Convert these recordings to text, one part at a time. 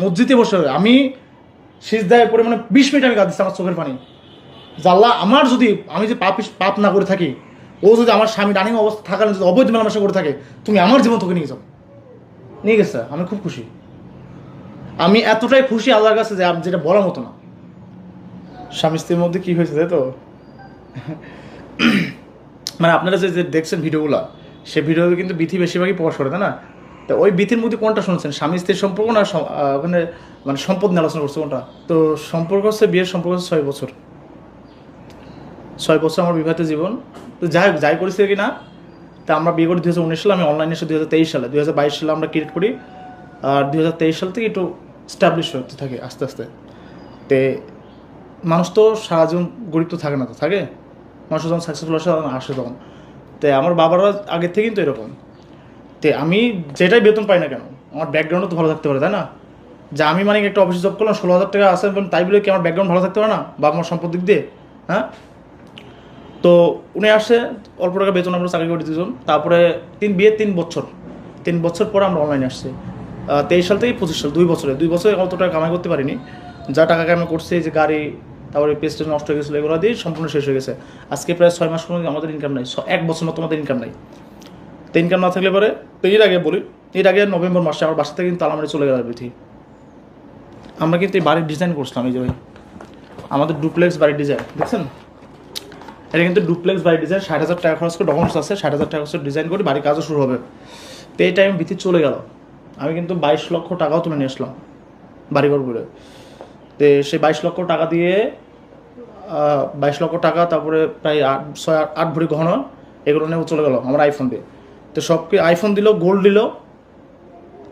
মসজিদে বসে আমি সিজদায় মানে বিশ মিনিট আমি কাঁদছি আমার চোখের পানি। আল্লাহ, আমার যদি আমি যে পাপ পাপ না করে থাকি, ও যদি আমার স্বামী রানিং অবস্থা থাকার যদি অবৈধ মেলামেশা করে থাকে, তুমি আমার জীবন তোকে নিয়ে যাও। নিয়ে গেছে, আমি খুব খুশি। আমি এতটাই খুশি আল্লাহর কাছে যে যেটা বলার মতো না। স্বামী স্ত্রীর মধ্যে কি হয়েছে, তাই তো? মানে আপনারা যে দেখছেন ভিডিওগুলো, সে ভিডিও কিন্তু বিথি বেশিরভাগই প্রকাশ করে, তাই না? তো ওই বিথির মধ্যে কোনটা শুনছেন? স্বামী স্ত্রীর সম্পর্ক না ওখানে মানে সম্পদ নিয়ে আলোচনা করছে কোনটা? তো সম্পর্ক হচ্ছে বিয়ের সম্পর্ক হচ্ছে ছয় বছর। ছয় বছর আমার বিবাহিত জীবন। তো যাই হোক, যাই করেছি কি না তা আমরা বিয়ে করি দুই হাজার উনিশ সালে, আমি অনলাইনে এসে দু হাজার তেইশ সালে দু হাজার বাইশ সালে আমরা ক্রিয়েট করি। আর দু হাজার তেইশ সাল থেকে একটু স্টাবলিশ হতে থাকে, আস্তে আস্তে। তে মানুষ তো সারা জীবন গরিব তো থাকে না তো, থাকে? মানুষ যখন সাকসেসফুল আসে তখন আসে তখন। তো আমার বাবারা আগের থেকেই কিন্তু এরকম। তে আমি যেটাই বেতন পাই না কেন, আমার ব্যাকগ্রাউন্ডও তো ভালো থাকতে পারে, তাই না? যে আমি মানে একটা অফিসে জব করলাম, ষোলো হাজার টাকা আসে তাই বলে কি আমার ব্যাকগ্রাউন্ড ভালো থাকতে পারে না? বা আমার সম্পদ দিক দিয়ে হ্যাঁ? তো উনি আসে, অল্প টাকা বেতন আমরা চাকরি করে দুজন তারপরে তিন বিয়ে তিন বছর তিন বছর পরে আমরা অনলাইনে আসছি। তেইশ সাল থেকে পঁচিশ সাল, দুই বছরে দুই বছরে অত টাকা কামাই করতে পারিনি। যা টাকা কামাই করছে যে গাড়ি, তারপরে পেস্টেজ নষ্ট হয়ে গেছিল, এগুলো দিয়ে সম্পূর্ণ শেষ হয়ে গেছে। আজকে প্রায় ছয় মাস পর্যন্ত আমাদের ইনকাম নাই এক বছর মতো আমাদের ইনকাম নাই। তো ইনকাম না থাকলে পরে, তো এর আগে বলি, এর আগে নভেম্বর মাসে আমার বাসা থেকে কিন্তু তালামারি চলে গেল বিথি। আমরা কিন্তু এই বাড়ির ডিজাইন করছিলাম, এই যে ভাই আমাদের ডুপ্লেক্স বাড়ির ডিজাইন দেখছেন? এটা কিন্তু ডুপ্লেক্স বাড়ির ডিজাইন ষাট হাজার টাকা খরচ করে ডকুমেন্টস আছে, ষাট হাজার টাকা খরচ ডিজাইন করে বাড়ির কাজও শুরু হবে। তো এই টাইম বিথি চলে গেল। আমি কিন্তু বাইশ লক্ষ টাকাও তুলে নিয়ে আসলাম বাড়িঘর করে তো সেই বাইশ লক্ষ টাকা দিয়ে বাইশ লক্ষ টাকা, তারপরে প্রায় আট, ছয়, আট- ভরি গহনা, এগুলো নিয়ে ও চলে গেল আমার আইফোন দিয়ে তো সবকে আইফোন দিল গোল্ড দিল,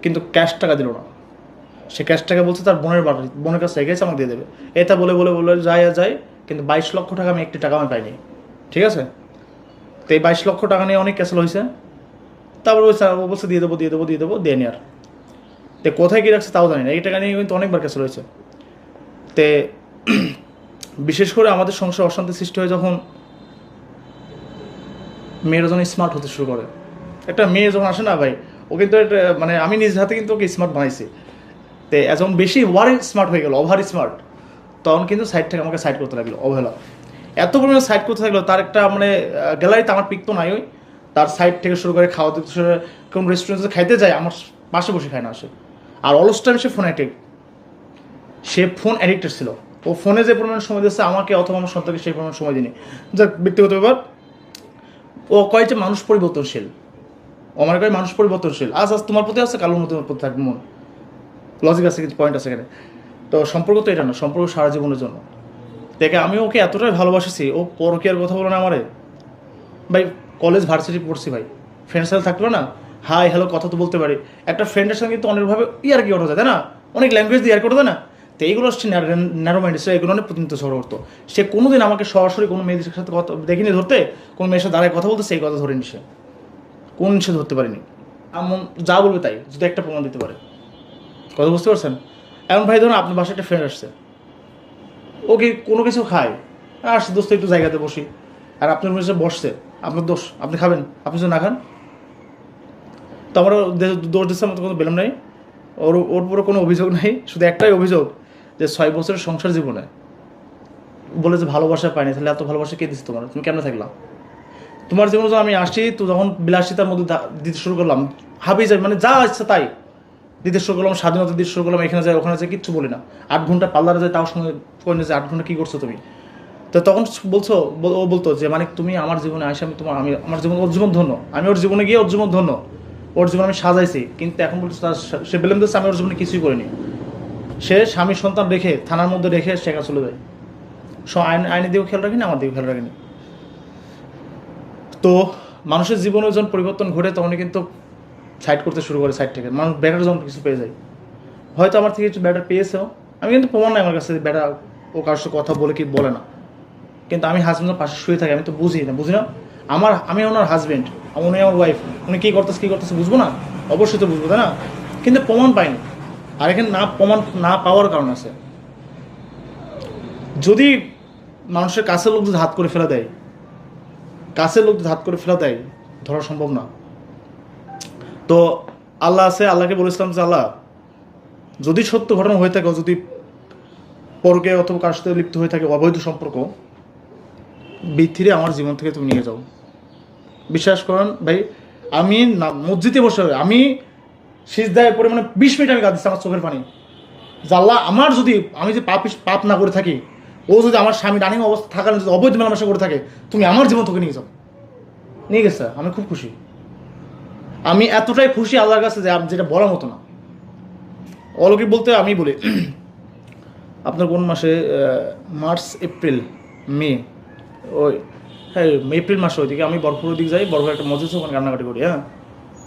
কিন্তু ক্যাশ টাকা দিল না। সে ক্যাশ টাকা বলছে তার বোনের বাড়ি, বোনের কাছে রেখেছে আমাকে দিয়ে দেবে। এটা বলে বলে বলে যায় আর যায়, কিন্তু বাইশ লক্ষ টাকা আমি একটি টাকা আমি পাইনি। ঠিক আছে? তো এই বাইশ লক্ষ টাকা নিয়ে অনেক ক্যাসেল হয়েছে। তারপর ওই স্যার বলছে, দিয়ে দেবো দিয়ে দেবো দিয়ে দেবো, দেয়নি আর। তো কোথায় কী রাখছে তাও জানি না। এই টাকা নিয়ে কিন্তু অনেকবার ক্যাসেল হয়েছে। তে বিশেষ করে আমাদের সংসার অশান্তি সৃষ্টি হয় যখন মেয়েরা যখন স্মার্ট হতে শুরু করে। একটা মেয়ে যখন আসে না ভাই, ও কিন্তু মানে আমি নিজ হাতে কিন্তু ওকে স্মার্ট বানাইছি। তো যখন বেশি ওভার স্মার্ট হয়ে গেল ওভার স্মার্ট তখন কিন্তু সাইড থেকে আমাকে সাইড করতে লাগল, অবহেলা। এত পরিমাণে সাইড করতে থাকল তার একটা মানে গ্যালারিতে আমার পিক তো নাই ওই তার সাইড থেকে শুরু করে খাওয়া দিতে শুরু কোন রেস্টুরেন্টে খাইতে যায়, আমার পাশে বসে খায় না আসে আর অলস টাইম সে ফোন অ্যাডিক্ট সে ফোন অ্যাডিক্টেড ছিল। ও ফোনে যে পরিমাণ সময় দিচ্ছে আমাকে অথবা আমার সন্তানকে সেই পরিমাণ সময় দিনি যাক, ব্যক্তিগত ব্যাপার। ও কয় যে মানুষ পরিবর্তনশীল। আমার কয় মানুষ পরিবর্তনশীল। আজ আজ তোমার প্রতি আছে কালোর মতো প্রতি থাকবে মন। লজিক আছে, কিন্তু পয়েন্ট আছে এখানে। তো সম্পর্ক তো এটা না, সম্পর্ক সারা জীবনের জন্য। দেখে আমি ওকে এতটাই ভালোবাসেছি, ও পরকিয়ার কথা বলো না আমারে। ভাই কলেজ ভার্সিটি পড়ছি ভাই। ফ্রেন্ড সাথে থাকল না হাই হ্যালো কথা তো বলতে পারি। একটা ফ্রেন্ডের সঙ্গে কিন্তু অনেকভাবে ইয়ার কি করা যায় না? অনেক ল্যাঙ্গুয়েজ দিয়ে ইয়ার করা যায় না? তো এইগুলো হচ্ছে ন্যারো মাইন্ড সে এগুলো অনেক প্রতিনিধিত্ব ঝড় করতো। সে কোনোদিন আমাকে সরাসরি কোনো মেয়েদের সাথে কথা দেখিনি ধরতে, কোনো মেয়ের সাথে দাঁড়ায় কথা বলতে, সেই কথা ধরেনি সে। কোন সে ধরতে পারেনি। এমন যা বলবে তাই, যদি একটা প্রমাণ দিতে পারে। কথা বুঝতে পারছেন? এমন ভাই ধরুন আপনার বাসায় একটা ফ্রেন্ড আসছে। ও কি কোনো কিছু খায়? আর আসছে, দোস্ত, একটু জায়গাতে বসি। আর আপনার হচ্ছে বসছে। আপনার দোষ, আপনি খাবেন, আপনি যদি না খান। তো আমার দোষ দিচ্ছে আমার কোনো বেলাম নাই। ওর ওর পুরো কোনো অভিযোগ নাই। শুধু একটাই অভিযোগ যে ছয় বছরের সংসার জীবনে। বলে যে ভালোবাসা পায়নি, তাহলে এত ভালোবাসা কে দিচ্ছে তোমার? তুমি কেমন থাকলাম তোমার জীবনে যখন আমি আসি, তো যখন বিলাসিতার মধ্যে দিতে শুরু করলাম হাবি যাই মানে যা ইচ্ছা তাই। দিতে শুরু করলাম, স্বাধীনতা দিতে শুরু করলাম, এখানে যাই ওখানে যাই কিচ্ছু বলি না। আট ঘণ্টা পার্লারে যাই তাও সঙ্গে কইনে যে আট ঘণ্টা কী করছ তুমি? তো তখন বলছো, বল- ও বলতো যে মানে তুমি আমার জীবনে আসে আমি তোমার আমি আমার জীবন ওর জীবন ধন্য। আমি ওর জীবনে গিয়ে ওর জীবন ধন্য। ওর জীবন আমি সাজাইছি। কিন্তু এখন বলছো, তার সে বেলেম দিচ্ছে, আমি ওর জীবনে কিছুই করিনি। সে স্বামী সন্তান রেখে, থানার মধ্যে রেখে শেখা চলে যায়। আইন আইনে দিয়েও খেয়াল রাখিনি, আমার দিয়েও খেয়াল রাখিনি। তো মানুষের জীবনে যখন পরিবর্তন ঘটে, তখনই কিন্তু সাইড করতে শুরু করে সাইড থেকে। মানুষ ব্যাটার যখন কিছু পেয়ে যায়। হয়তো আমার থেকে কিছু ব্যাটার পেয়েছেও। আমি কিন্তু প্রমাণ নাই আমার কাছে ব্যাটার ও কারোর সাথে কথা বলে কি বলে না। কিন্তু আমি হাজব্যান্ডের পাশে শুয়ে থাকি, আমি তো বুঝি না বুঝি না? আমার, আমি ওনার হাজব্যান্ড উনি আমার ওয়াইফ উনি কী করতেছে কী করতেছে বুঝব না? অবশ্যই তো বুঝব, তাই না? কিন্তু প্রমাণ পাইনি। আর এখানে না প্রমাণ, না পাওয়ার কারণ আছে। যদি মানুষের কাছের লোক যদি হাত করে ফেলে দেয় কাছের লোক যদি হাত করে ফেলে দেয়, ধরা সম্ভব না। তো আল্লাহ আছে, আল্লাহকে বলেছিলাম যে, আল্লাহ, যদি সত্য ঘটনা হয়ে থাকে, যদি পরকে অথবা কার সাথে লিপ্ত হয়ে থাকে, অবৈধ সম্পর্ক বৃদ্ধিরে আমার জীবন থেকে তুমি নিয়ে যাও। বিশ্বাস করেন, ভাই, আমি না, মসজিদে বসে, আমি সিজদায় পরে মানে বিশ মিনিট আমি কাঁদছি আমার চোখের পানি। জাল্লা আমার যদি, আমি যে পাপ পাপ না করে থাকি ও যদি আমার স্বামী রানিং অবস্থা থাকার যদি অবৈধ মেলামেশা করে থাকে, তুমি আমার জীবন তোকে নিয়ে যাও। নিয়ে গেছে, আমি খুব খুশি। আমি এতটাই খুশি আল্লাহর কাছে যে যেটা বলার মতো না। অলৌকিক বলতে আমি বলি, আপনার কোন মাসে মার্চ, এপ্রিল, মে, ওই হ্যাঁ এপ্রিল মাসে ওইদিকে আমি বরফুরের দিকে যাই, বরফুর একটা মসজিদ ওখানে কান্নাকাটি করি হ্যাঁ?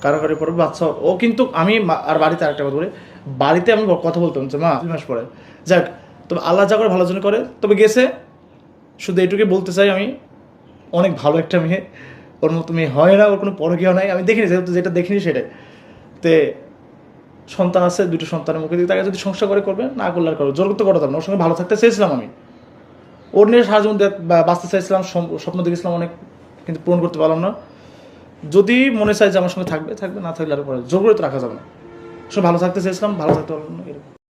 কান্নাকাটি পরে বাচ্চা, ও কিন্তু আমি আর বাড়িতে আরেকটা কথা বলি, বাড়িতে আমি কথা বলতাম যে, মা, দুই মাস পরে। যাক তবে আল্লাহ যা করে ভালো জন্য করে। তবে গেছে, শুধু এইটুকুই বলতে চাই আমি, অনেক ভালো একটা মেয়ে, ওর মতো মেয়ে হয় না, ওর কোনো পরকীয় নাই। আমি দেখিনি, যেহেতু যেটা দেখিনি সেটাই। তে সন্তান আছে, দুটো সন্তানের মুখে দিকে তাকে যদি সংসার করে করবে, না করলে আর করবে জোর করতে করতাম না, ওর সঙ্গে ভালো থাকতে চেয়েছিলাম আমি। ওর নিয়ে সারা জীবন বাঁচতে চাইছিলাম স্বপ্ন দেখেছিলাম অনেক, কিন্তু পূরণ করতে পারলাম না। যদি মনে চায় যে আমার সঙ্গে থাকবে থাকবে, না থাকলে আর পরে জোর করে তো রাখা যাবে না। সব ভালো থাকতে চেয়েছিলাম, ভালো থাকতে পারলাম না, এরকম।